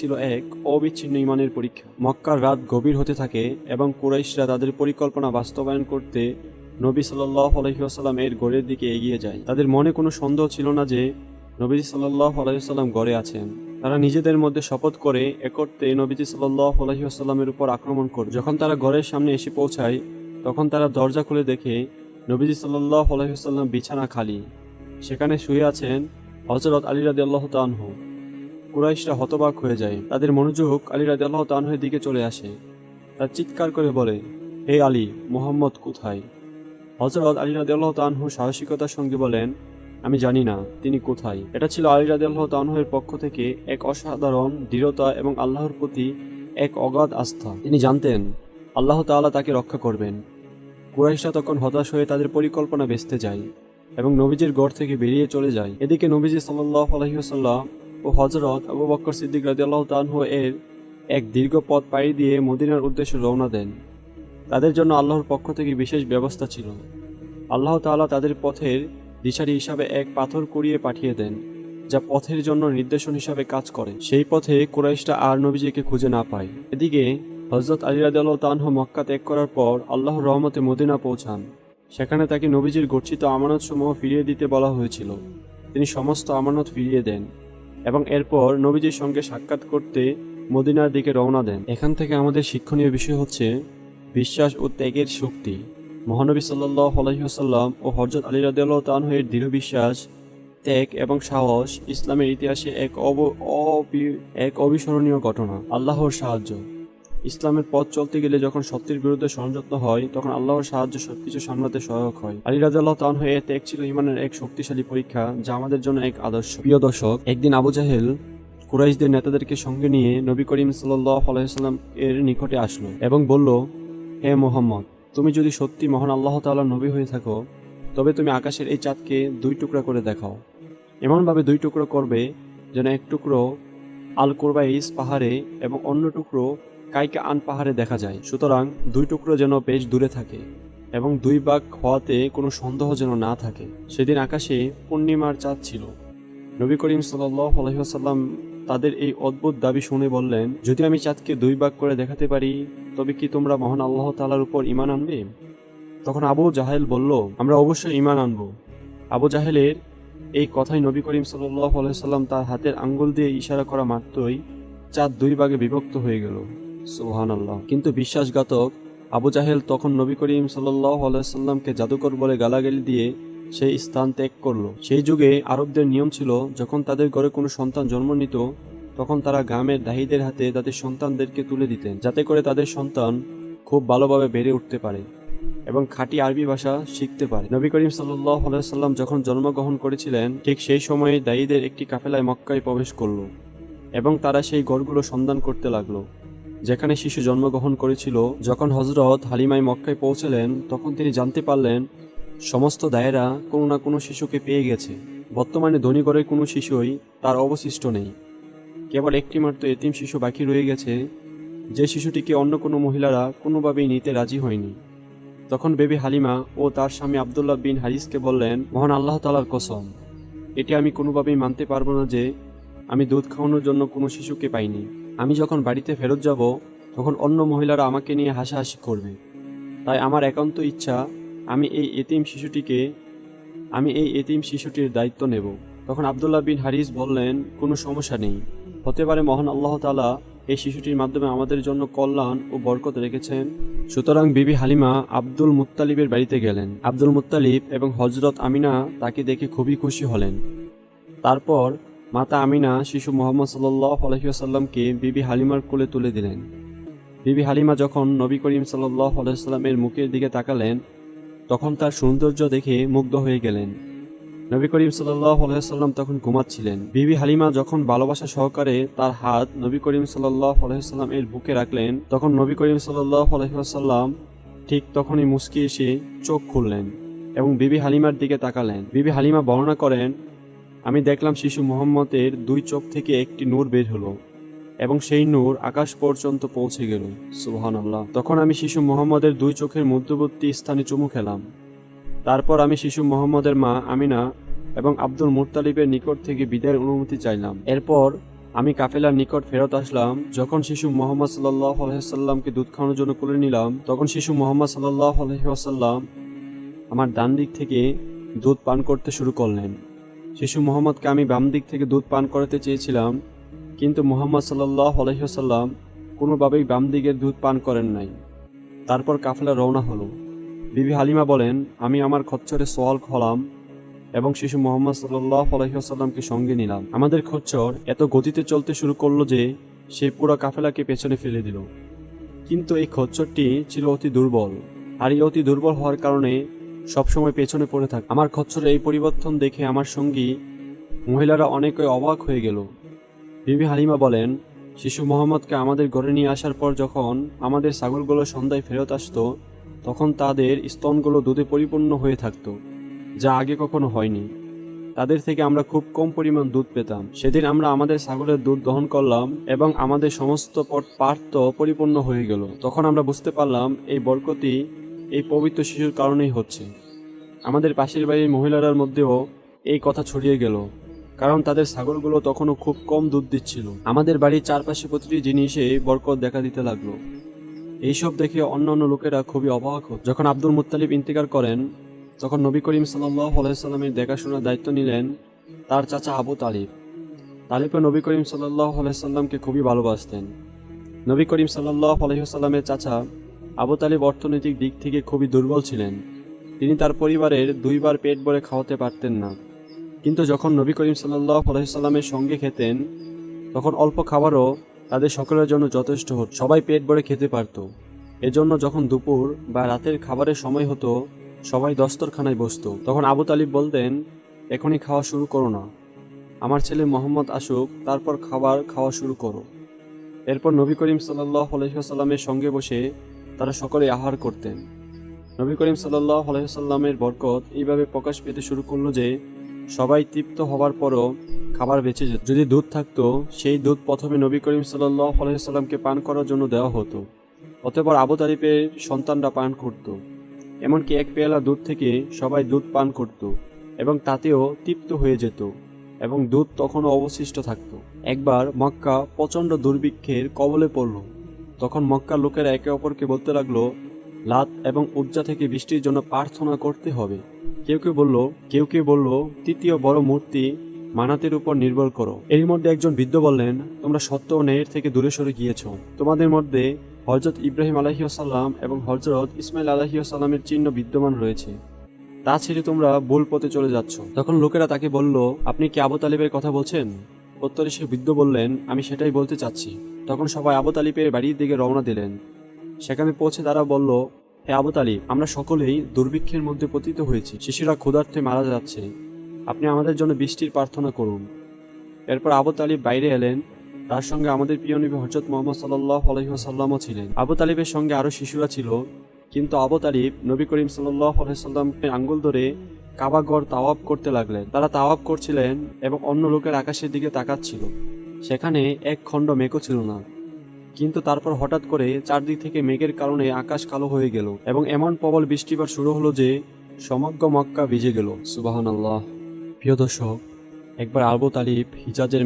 ছিল এক অবিচ্ছিন্ন ইমানের পরীক্ষা। মক্কার রাত গভীর হতে থাকে এবং কুরাইশরা তাদের পরিকল্পনা বাস্তবায়ন করতে নবী সাল্লাহ আলহিহাসাল্লাম এর গড়ের দিকে এগিয়ে যায়। তাদের মনে কোনো সন্দেহ ছিল না যে নবীজি সাল্লাহ আলহিহাল্লাম গড়ে আছেন। তারা নিজেদের মধ্যে শপথ করে একত্রে নবীজি সাল্লাহ উপর আক্রমণ করে যখন তারা ঘরের সামনে এসে পৌঁছায়, তখন তারা দরজা খুলে দেখে নবীজি সাল্লাহ আলহিহাস্লাম বিছানা খালি। সেখানে শুয়ে আছেন হজরত আলী রাদি আল্লাহ তানহু কুরাইশরা হতবাক হয়ে যায়। তাদের মনোযোগ আলী রাদি আল্লাহ তানহের দিকে চলে আসে। তার চিৎকার করে বলে, হে আলী, মোহাম্মদ কোথায়? হজরত আলী রাদি আল্লাহ তানহু সাহসিকতার সঙ্গে বলেন, আমি জানি না, তিনি কোথায়? এটা ছিল আলী রাদি আল্লাহ তানহের পক্ষ থেকে এক অসাধারণ দৃঢ়তা এবং আল্লাহর প্রতি এক অগাধ আস্থা। তিনি জানতেন, আল্লাহ তাআলা তাকে রক্ষা করবেন। কুরাইশরা তখন হতাশ হয়ে তাদের পরিকল্পনা বেচতে যায় এবং নবীজির গড় থেকে বেরিয়ে চলে যায়। এদিকে নবীজি সাল্লাহ আলহিহাল্লাম ও হজরত আবু বক্কর সিদ্দিক রাজি আল্লাহ তানহু এর এক দীর্ঘ পথ পাড়ি দিয়ে মদিনার উদ্দেশ্যে রওনা দেন। তাদের জন্য আল্লাহর পক্ষ থেকে বিশেষ ব্যবস্থা ছিল। আল্লাহ তাআলা তাদের পথের দিশারি হিসাবে এক পাথর কুড়িয়ে পাঠিয়ে দেন, যা পথের জন্য নির্দেশন হিসাবে কাজ করে। সেই পথে কুরাইশটা আর নবীজিকে খুঁজে না পায়। এদিকে হজরত আলী রাদিয়াল্লাহু তানহু মক্কা ত্যাগ করার পর আল্লাহর রহমতে মদিনা পৌঁছান। সেখানে তাকে নবীজির গচ্ছিত আমানত সমূহ ফিরিয়ে দিতে বলা হয়েছিল। তিনি সমস্ত আমানত ফিরিয়ে দেন। এবং এরপর নবীজির সঙ্গে সাক্ষাৎ করতে মদিনার দিকে রওনা দেন। এখান থেকে আমাদের শিক্ষণীয় বিষয় হচ্ছে বিশ্বাস ও ত্যাগের শক্তি। মহানবী সাল্লাহ আলহিহাসাল্লাম ও হজরত আলী রাদিয়াল্লাহু তানহের দৃঢ় বিশ্বাস, ত্যাগ এবং সাহস ইসলামের ইতিহাসে এক অবি- এক অবিস্মরণীয় ঘটনা, আল্লাহর সাহায্য। ইসলামের পথ চলতে গেলে যখন সত্যের বিরুদ্ধে সংযত্ন হয়, তখন আল্লাহর সাহায্য সবকিছু সামলাতে সহায়ক হয়। আলী রাজাল্লাহ হয়ে ত্যাগ ছিল ইমানের এক শক্তিশালী পরীক্ষা, যা আমাদের জন্য এক আদর্শ। প্রিয় দর্শক, একদিন আবু জাহেল কুরাইশদের নেতাদেরকে সঙ্গে নিয়ে নবী করিম আলাইসাল্লাম এর নিকটে আসলো এবং বলল, হে মোহাম্মদ, তুমি যদি সত্যি মহান আল্লাহ তাআলা নবী হয়ে থাকো, তবে তুমি আকাশের এই চাঁদকে দুই টুকরা করে দেখাও। এমনভাবে দুই টুকরো করবে যেন এক টুকরো আল কোরবাইস পাহাড়ে এবং অন্য টুকরো কাইকা আন পাহাড়ে দেখা যায়। সুতরাং দুই টুকরো যেন বেশ দূরে থাকে এবং দুই ভাগ হওয়াতে কোনো সন্দেহ যেন না থাকে। সেদিন আকাশে পূর্ণিমার চাঁদ ছিল। নবী করিম সাল্লাহ আলহিহাসাল্লাম তাদের এই অদ্ভুত দাবি শুনে বললেন, যদি আমি চাঁদকে দুই ভাগ করে দেখাতে পারি, তবে কি তোমরা মহান আল্লাহ তালার উপর ইমান আনবে? তখন আবু জাহেল বলল, আমরা অবশ্যই ইমান আনব। আবু জাহেলের এই কথাই নবী করিম সাল্লাহ আলাইসাল্লাম তার হাতের আঙ্গুল দিয়ে ইশারা করা মাত্রই চাঁদ দুই ভাগে বিভক্ত হয়ে গেল। সুহান আল্লাহ কিন্তু বিশ্বাসঘাতক আবু জাহেল তখন নবী করিম সাল্লাহ জাদুকর বলে গালাগালি দিয়ে সেই স্থান ত্যাগ করল। সেই যুগে আরবদের নিয়ম ছিল, যখন তাদের ঘরে কোনো সন্তান জন্ম নিত, তখন তারা গ্রামের দাহিদের হাতে তাদের সন্তানদেরকে তুলে দিতেন, যাতে করে তাদের সন্তান খুব ভালোভাবে বেড়ে উঠতে পারে এবং খাঁটি আরবি ভাষা শিখতে পারে। নবী করিম সাল্লাহ যখন জন্মগ্রহণ করেছিলেন, ঠিক সেই সময়ে দায়ীদের একটি কাফেলায় মক্কায় প্রবেশ করল এবং তারা সেই গড়গুলো সন্ধান করতে লাগল। যেখানে শিশু জন্মগ্রহণ করেছিল, যখন হজরত হালিমাই মক্কায় পৌঁছলেন, তখন তিনি জানতে পারলেন, সমস্ত দায়েরা কোনো না কোনো শিশুকে পেয়ে গেছে। বর্তমানে ধনীগড়ের কোনো শিশুই তার অবশিষ্ট নেই। কেবল একটি মাত্র এতিম শিশু বাকি রয়ে গেছে, যে শিশুটিকে অন্য কোনো মহিলারা কোনোভাবেই নিতে রাজি হয়নি। তখন বেবি হালিমা ও তার স্বামী আবদুল্লাহ বিন হারিসকে বললেন, মহান আল্লাহ তালার কসম, এটি আমি কোনোভাবেই মানতে পারব না যে, আমি দুধ খাওয়ানোর জন্য কোনো শিশুকে পাইনি। আমি যখন বাড়িতে ফেরত যাব, তখন অন্য মহিলারা আমাকে নিয়ে হাসাহাসি করবে। তাই আমার একান্ত ইচ্ছা, আমি এই এতিম শিশুটিকে, আমি এই এতিম শিশুটির দায়িত্ব নেব। তখন আবদুল্লাহ বিন হারিস বললেন, কোনো সমস্যা নেই। হতে পারে মহান আল্লাহ তালা এই শিশুটির মাধ্যমে আমাদের জন্য কল্যাণ ও বরকত রেখেছেন। সুতরাং বিবি হালিমা আব্দুল মুত্তালিবের বাড়িতে গেলেন। আব্দুল মুত্তালিব এবং হজরত আমিনা তাকে দেখে খুবই খুশি হলেন। তারপর মাতা আমিনা শিশু মোহাম্মদ সাল্লাহ আলহিউসাল্লামকে বিবি হালিমার কোলে তুলে দিলেন। বিবি হালিমা যখন নবী করিম সাল্লাহ আলাইসাল্লামের মুখের দিকে তাকালেন, তখন তার সৌন্দর্য দেখে মুগ্ধ হয়ে গেলেন। নবী করিম সাল্লাহ আলাইসাল্লাম তখন ঘুমাচ্ছিলেন। বিবি হালিমা যখন ভালোবাসা সহকারে তার হাত নবী করিম সাল্লাহ আলাইসাল্লাম এর বুকে রাখলেন, তখন নবী করিম সাল্লাহ আলহিহাসাল্লাম ঠিক তখনই মুস্কি এসে চোখ খুললেন এবং বিবি হালিমার দিকে তাকালেন। বিবি হালিমা বর্ণনা করেন আমি দেখলাম শিশু মোহাম্মদের দুই চোখ থেকে একটি নূর বের হলো এবং সেই নূর আকাশ পর্যন্ত পৌঁছে গেল। সুবহান আল্লাহ তখন আমি শিশু মোহাম্মদের দুই চোখের মধ্যবর্তী স্থানে চুমু খেলাম। তারপর আমি শিশু মোহাম্মদের মা আমিনা এবং আব্দুল মুরতালিবের নিকট থেকে বিদায়ের অনুমতি চাইলাম। এরপর আমি কাফেলার নিকট ফেরত আসলাম। যখন শিশু মোহাম্মদ সাল্লাহ আলহিহাল্লামকে দুধ খাওয়ানোর জন্য কোলে নিলাম, তখন শিশু মোহাম্মদ সাল্লাহ আলহিহাসাল্লাম আমার ডান দিক থেকে দুধ পান করতে শুরু করলেন। শিশু মোহাম্মদকে আমি বাম দিক থেকে দুধ পান করাতে চেয়েছিলাম, কিন্তু মোহাম্মদ সাল্লাহ আলহিহাসাল্লাম কোনোভাবেই বাম দিকের দুধ পান করেন নাই। তারপর কাফেলা রওনা হলো। বিবি হালিমা বলেন, আমি আমার খচ্চরে সোয়াল খলাম এবং শিশু মোহাম্মদ সাল্লাহ আলহিহাসাল্লামকে সঙ্গে নিলাম। আমাদের খচ্চর এত গতিতে চলতে শুরু করল যে সে পুরো কাফেলাকে পেছনে ফেলে দিল। কিন্তু এই খচ্চরটি ছিল অতি দুর্বল। আর এই অতি দুর্বল হওয়ার কারণে সবসময় পেছনে পড়ে থাক। আমার খচ্চরের এই পরিবর্তন দেখে আমার সঙ্গী মহিলারা অনেকে অবাক হয়ে গেল। বিবি হালিমা বলেন, শিশু মোহাম্মদকে আমাদের ঘরে নিয়ে আসার পর যখন আমাদের ছাগলগুলো সন্ধ্যায় ফেরত আসতো, তখন তাদের স্তনগুলো দুধে পরিপূর্ণ হয়ে থাকতো, যা আগে কখনো হয়নি। তাদের থেকে আমরা খুব কম পরিমাণ দুধ পেতাম। সেদিন আমরা আমাদের ছাগলের দুধ দহন করলাম এবং আমাদের সমস্ত পট পার্থ পরিপূর্ণ হয়ে গেল। তখন আমরা বুঝতে পারলাম, এই বরকতি এই পবিত্র শিশুর কারণেই হচ্ছে। আমাদের পাশের বাড়ির মহিলার মধ্যেও এই কথা ছড়িয়ে গেল, কারণ তাদের ছাগলগুলো তখনও খুব কম দুধ দিচ্ছিল। আমাদের বাড়ির চারপাশে প্রতিটি জিনিসে বরকত দেখা দিতে লাগল। এইসব দেখে অন্যান্য লোকেরা খুবই অবাক হতো যখন আব্দুল মুত্তালিব ইন্তেকার করেন, তখন নবী করিম সাল্লাহ আলাইসাল্লামের দেখাশোনার দায়িত্ব নিলেন তার চাচা আবু তালিব। তালিবও নবী করিম সাল্লাহ আলাইসাল্লামকে খুবই ভালোবাসতেন। নবী করিম সাল্লাহ আলহিহাস্লামের চাচা আবু তালিব অর্থনৈতিক দিক থেকে খুবই দুর্বল ছিলেন। তিনি তার পরিবারের দুইবার পেট ভরে খাওয়াতে পারতেন না। কিন্তু যখন নবী করিম সাল্লাহ আলহিসাল্লামের সঙ্গে খেতেন, তখন অল্প খাবারও তাদের সকলের জন্য যথেষ্ট হতো। সবাই পেট ভরে খেতে পারত। এজন্য যখন দুপুর বা রাতের খাবারের সময় হতো, সবাই দস্তরখানায় বসতো। তখন আবু তালিব বলতেন, এখনই খাওয়া শুরু করো না। আমার ছেলে মোহাম্মদ আসুক, তারপর খাবার খাওয়া শুরু করো। এরপর নবী করিম সাল্লাহ আলহিহাস্লামের সঙ্গে বসে তারা সকলে আহার করতেন। নবী করিম সাল্লাহ বরকত এইভাবে প্রকাশ পেতে শুরু করল যে, সবাই তৃপ্ত হবার পরও খাবার বেঁচে যেত। যদি দুধ থাকতো, সেই দুধ প্রথমে নবী করিম সাল্লাহ আলহিহাস্লামকে পান করার জন্য দেওয়া হতো। অতঃপর আবু তালিবের সন্তানরা পান করত। এমনকি এক পেয়ালা দুধ থেকে সবাই দুধ পান করত এবং তাতেও তৃপ্ত হয়ে যেত এবং দুধ তখনও অবশিষ্ট থাকত। একবার মক্কা প্রচণ্ড দুর্ভিক্ষের কবলে পড়ল। তখন মক্কার লোকেরা একে অপরকে বলতে লাগল, লাত এবং উজ্জা থেকে বৃষ্টির জন্য প্রার্থনা করতে হবে। কেউ কেউ বলল, কেউ কেউ বলল, তৃতীয় বড় মূর্তি মানাতের উপর নির্ভর করো। এর মধ্যে একজন বৃদ্ধ বললেন, তোমরা সত্য ও ন্যায়ের থেকে দূরে সরে গিয়েছ। তোমাদের মধ্যে হজরত ইব্রাহিম আলহিউসাল্লাম এবং হজরত ইসমাইল আলহিউসাল্লামের চিহ্ন বিদ্যমান রয়েছে। তা ছেড়ে তোমরা ভুল পথে চলে যাচ্ছ। তখন লোকেরা তাকে বলল, আপনি কি আবু তালিবের কথা বলছেন? উত্তরে সে বৃদ্ধ বললেন, আমি সেটাই বলতে চাচ্ছি। তখন সবাই আবু তালিবের বাড়ির দিকে রওনা দিলেন। সেখানে পৌঁছে তারা বলল, হে আবু তালিব, আমরা সকলেই দুর্ভিক্ষের মধ্যে পতিত হয়েছি। শিশুরা ক্ষুধার্থে মারা যাচ্ছে। আপনি আমাদের জন্য বৃষ্টির প্রার্থনা করুন। এরপর আবু তালিব বাইরে এলেন। তার সঙ্গে আমাদের প্রিয় নবী হজরত মোহাম্মদ সাল্লাহ আলহিহাসাল্লামও ছিলেন। আবু তালিবের সঙ্গে আরও শিশুরা ছিল। কিন্তু আবু তালিব নবী করিম সাল্লাহ আলহিসাল্লামের আঙ্গুল ধরে কাবাগড় তাওয়াব করতে লাগলেন। তারা তাওয়াব করছিলেন এবং অন্য লোকের আকাশের দিকে তাকাচ্ছিল। সেখানে এক খণ্ড মেঘও ছিল না। কিন্তু তারপর হঠাৎ করে চারদিক থেকে মেঘের কারণে আকাশ কালো হয়ে গেল এবং এমন প্রবল বৃষ্টিপাত শুরু হলো যে সমগ্র মক্কা ভিজে গেল। সুবাহান আল্লাহ প্রিয় দর্শক, একবার আলবো তালিব হিজাজের